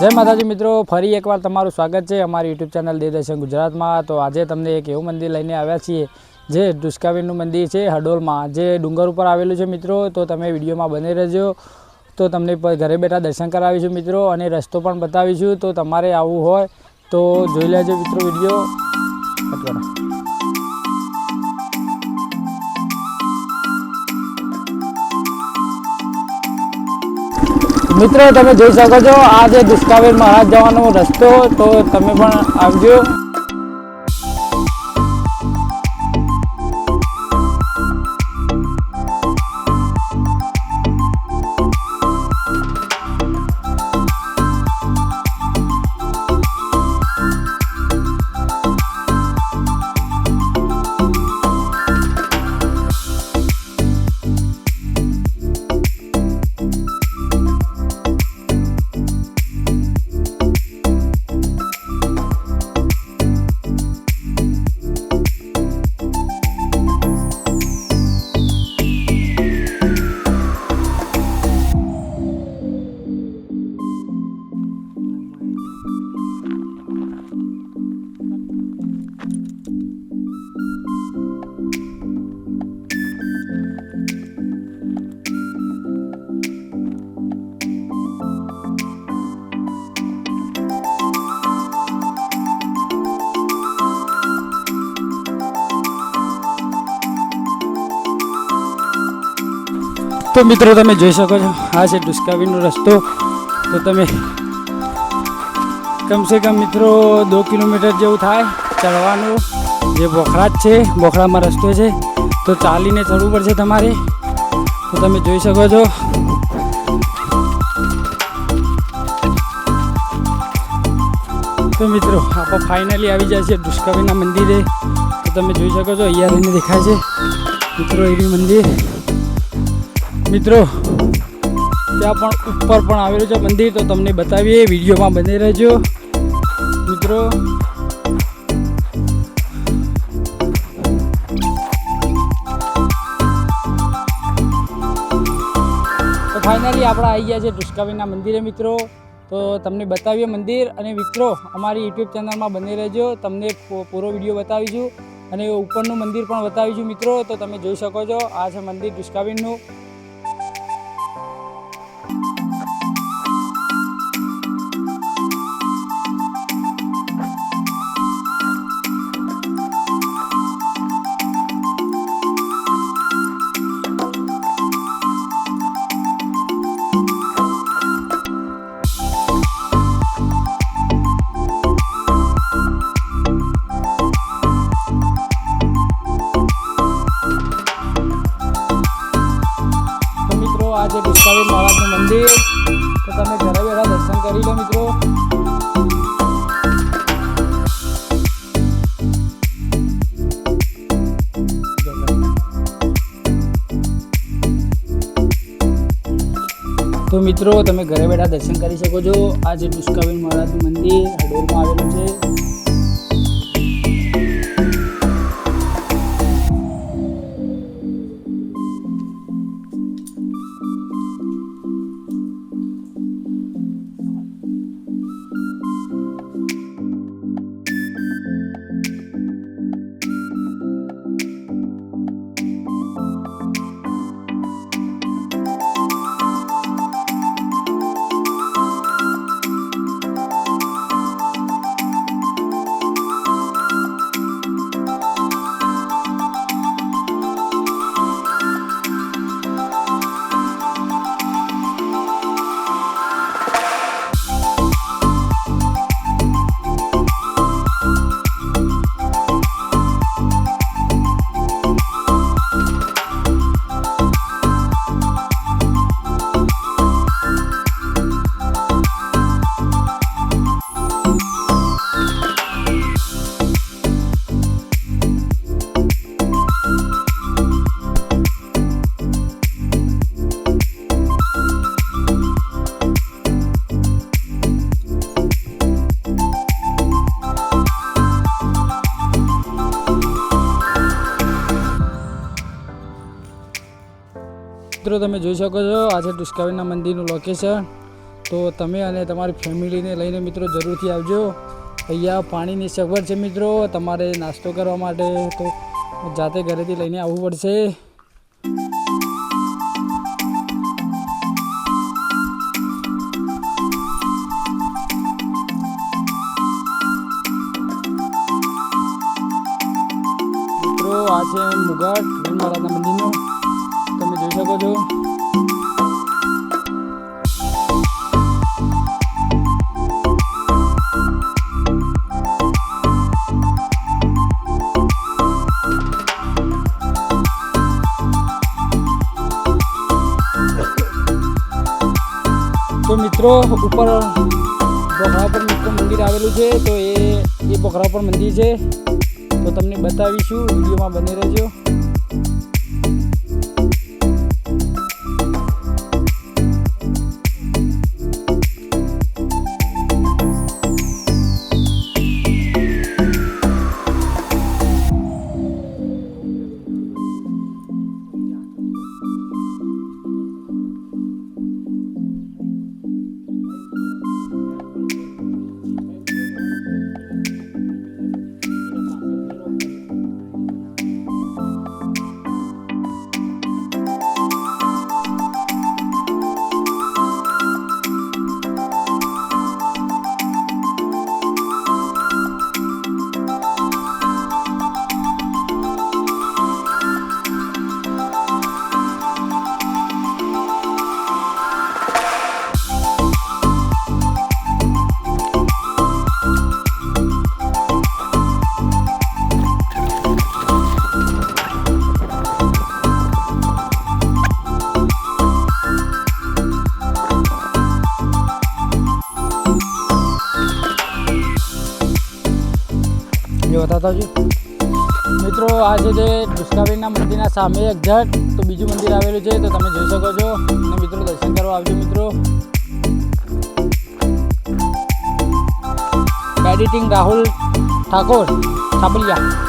જય માતાજી મિત્રો, ફરી એકવાર તમારું સ્વાગત છે અમારી યુટ્યુબ ચેનલ દેદર્શન ગુજરાતમાં. તો આજે તમને એક એવું મંદિર લઈને આવ્યા છીએ, જે દુષ્કાવીરનું મંદિર છે હડોલમાં જે ડુંગર ઉપર આવેલું છે મિત્રો, તો તમે વિડીયોમાં બને રહેજો. તો તમને ઘરે બેઠા દર્શન કરાવીશું મિત્રો, અને રસ્તો પણ બતાવીશું. તો તમારે આવવું હોય તો જોઈ લેજો મિત્રો વીડિયો. મિત્રો, તમે જોઈ શકો છો, આ જે દુષ્કાવેર મહારાજ જવાનો રસ્તો, તો તમે પણ આવજો. તો મિત્રો તમે જોઈ શકો છો, આ છે ડુસ્કાવીનો રસ્તો. તો તમે કમસે કમ મિત્રો દો કિલોમીટર જેવું થાય ચડવાનું. જે બોખરા જ છે, બોખરામાં રસ્તો છે. તો ચાલીને ચડવું પડશે તમારે. તો તમે જોઈ શકો છો. તો મિત્રો આપણે ફાઇનલી આવી જાય છે ડુસ્કાવીના મંદિરે. તો તમે જોઈ શકો છો, અહીંયા રહીને દેખાય છે. મિત્રો, એવી મંદિર. મિત્રો, ત્યાં પણ ઉપર પણ આવેલું છે મંદિર, તો તમને બતાવીએ, વિડીયોમાં બની રહેજો. મિત્રો, તો ફાઇનલી આપણે આવી ગયા છે ઢુસકાવીના મંદિરે, મિત્રો. તો તમને બતાવીએ મંદિર અને મિત્રો, અમારી યુટ્યુબ ચેનલમાં બની રહેજો. તમને પૂરો વીડિયો બતાવીશું અને ઉપરનું મંદિર પણ બતાવીશું, મિત્રો. તો તમે જોઈ શકો છો, આ છે મંદિર ઢુસકાવીરનું Música છે મહારાજનું મંદિર. તો તમે ઘરે બેઠા દર્શન કરી લો મિત્રો. તો મિત્રો, તમે ઘરે બેઠા દર્શન કરી શકો છો. આ જે દુષ્કાવીર મહારાજનું મંદિર હડોરમાં આવેલું છે. મિત્રો, તમે જોઈ શકો છો આ છે દુષ્કાવીના મંદિરનું લોકેશન તો તમે અને તમારી ફેમિલીને લઈને મિત્રો, જરૂરથી આવજો. અહીંયા પાણીની સગવડ છે મિત્રો, તમારે નાસ્તો કરવા માટે તો જાતે ઘરેથી લઈને આવવું પડશે. મિત્રો, આ છે મુગાટ મંદિરનું તો મિત્રો, ઉપર બોખરા પર મિત્રો મંદિર આવેલું છે, તો એ એ બોખરા પર મંદિર છે. તો તમને બતાવીશું, વિડીયોમાં બની રહેજો. બતાવતા છું મિત્રો, આ છે તે દુષ્કાવીરના મંદિરના સામે એક્ઝેક્ટ તો બીજું મંદિર આવેલું છે, તો તમે જોઈ શકો છો. અને મિત્રો, દર્શન કરવા આવજો, મિત્રો. એડિટિંગ રાહુલ ઠાકોર, છાપલિયા.